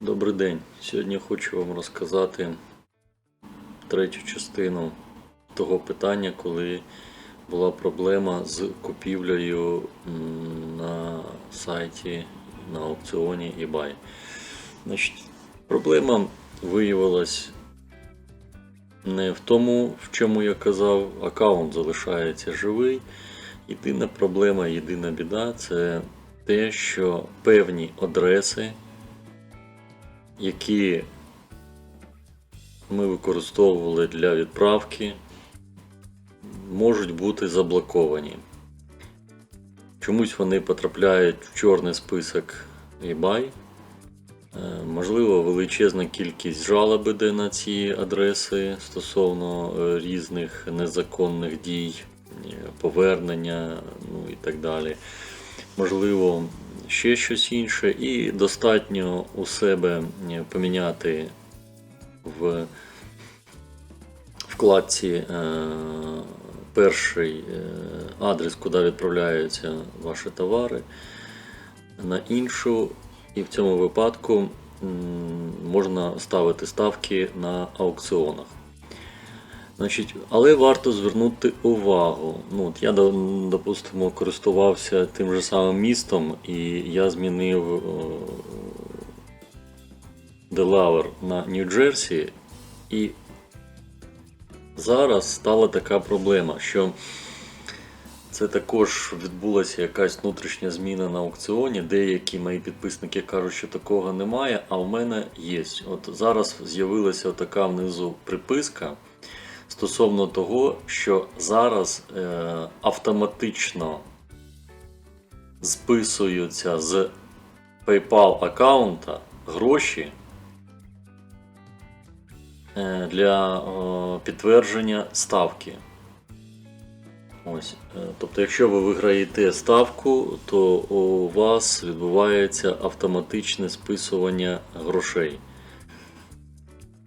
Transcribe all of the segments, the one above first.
Добрий день. Сьогодні хочу вам розказати третю частину того питання, коли була проблема з купівлею на сайті на аукціоні eBay. Значить, проблема виявилась не в тому, в чому я казав, аккаунт залишається живий. Єдина проблема, єдина біда це те, що певні адреси які ми використовували для відправки, можуть бути заблоковані. Чомусь вони потрапляють в чорний список eBay. Е, Можливо, величезна кількість жалоб іде на ці адреси стосовно е, різних незаконних дій, е, повернення ну і так далі можливо, ще щось інше, і достатньо у себе е, поміняти в вкладці е, перший е, адрес, куди відправляються ваші товари, на іншу, і в цьому випадку можна ставити ставки на аукціонах. Значить, але варто звернути увагу. Ну, от я, допустимо, користувався тим же самим містом, і я змінив е, Делавер на Нью-Джерсі, і зараз стала така проблема, що це також відбулася якась внутрішня зміна на аукціоні. Деякі мої підписники кажуть, що такого немає, а в мене є. От зараз з'явилася така внизу приписка стосовно того, що зараз е, автоматично списуються з PayPal аккаунта гроші е, для підтвердження ставки. Ось. е, Тобто, якщо ви виграєте ставку, то у вас відбувається автоматичне списування грошей.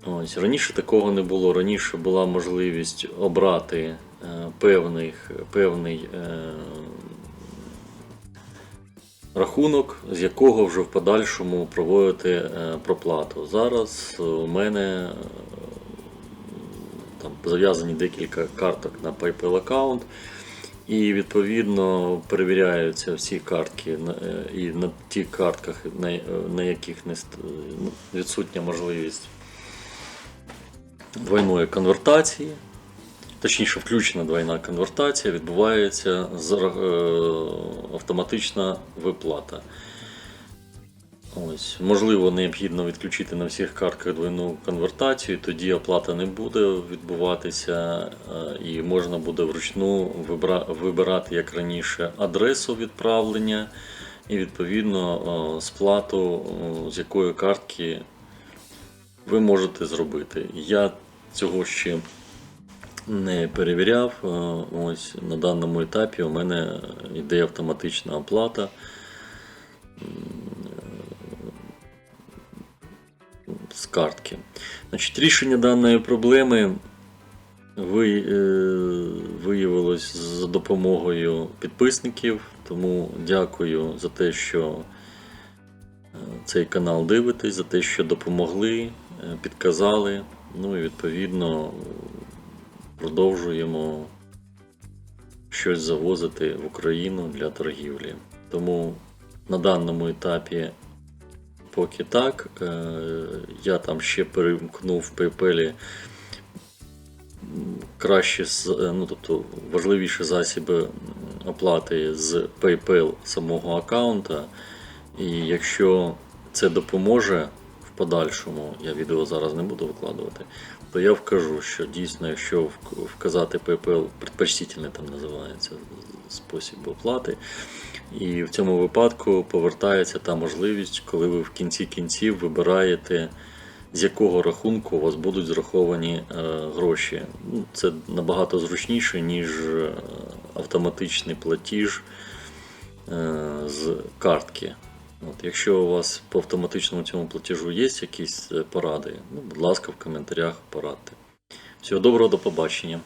Ось, раніше такого не було. Раніше була можливість обрати е, певних, певний е, рахунок, з якого вже в подальшому проводити е, проплату. Зараз у мене е, там зав'язані декілька карток на PayPal аккаунт. І відповідно перевіряються всі картки і на тих картках, на, на яких не ну, відсутня можливість двойної конвертації, точніше, включена двойна конвертація, відбувається е, автоматична виплата. Ось, можливо, необхідно відключити на всіх картках двойну конвертацію, тоді оплата не буде відбуватися, е, і можна буде вручну вибирати, як раніше, адресу відправлення і відповідно е, сплату, з якої картки ви можете зробити. Я цього ще не перевіряв. Е, Ось на даному етапі у мене йде автоматична оплата. з картки. Значить, рішення даної проблеми ви, е, виявилось за допомогою підписників, тому дякую за те, що е, цей канал дивитесь, за те, що допомогли, е, підказали. Ну і відповідно продовжуємо щось завозити в Україну для торгівлі. Тому на даному етапі Поки так. Е, Я там ще перемкнув в PayPal кращі, з- е, ну, тобто важливіші засоби оплати з PayPal самого аккаунта. І якщо це допоможе в подальшому, я відео зараз не буду викладувати, то я вкажу, що дійсно, якщо вк- вказати PayPal, предпочтительний там називається спосіб оплати, і в цьому випадку повертається та можливість, коли ви в кінці кінців вибираєте, з якого рахунку у вас будуть зраховані е, гроші. Ну, Це набагато зручніше, ніж е, автоматичний платіж е, з картки. От, якщо у вас по автоматичному цьому платежу є якісь е, поради, ну, будь ласка, в коментарях порадьте. Всього доброго, до побачення.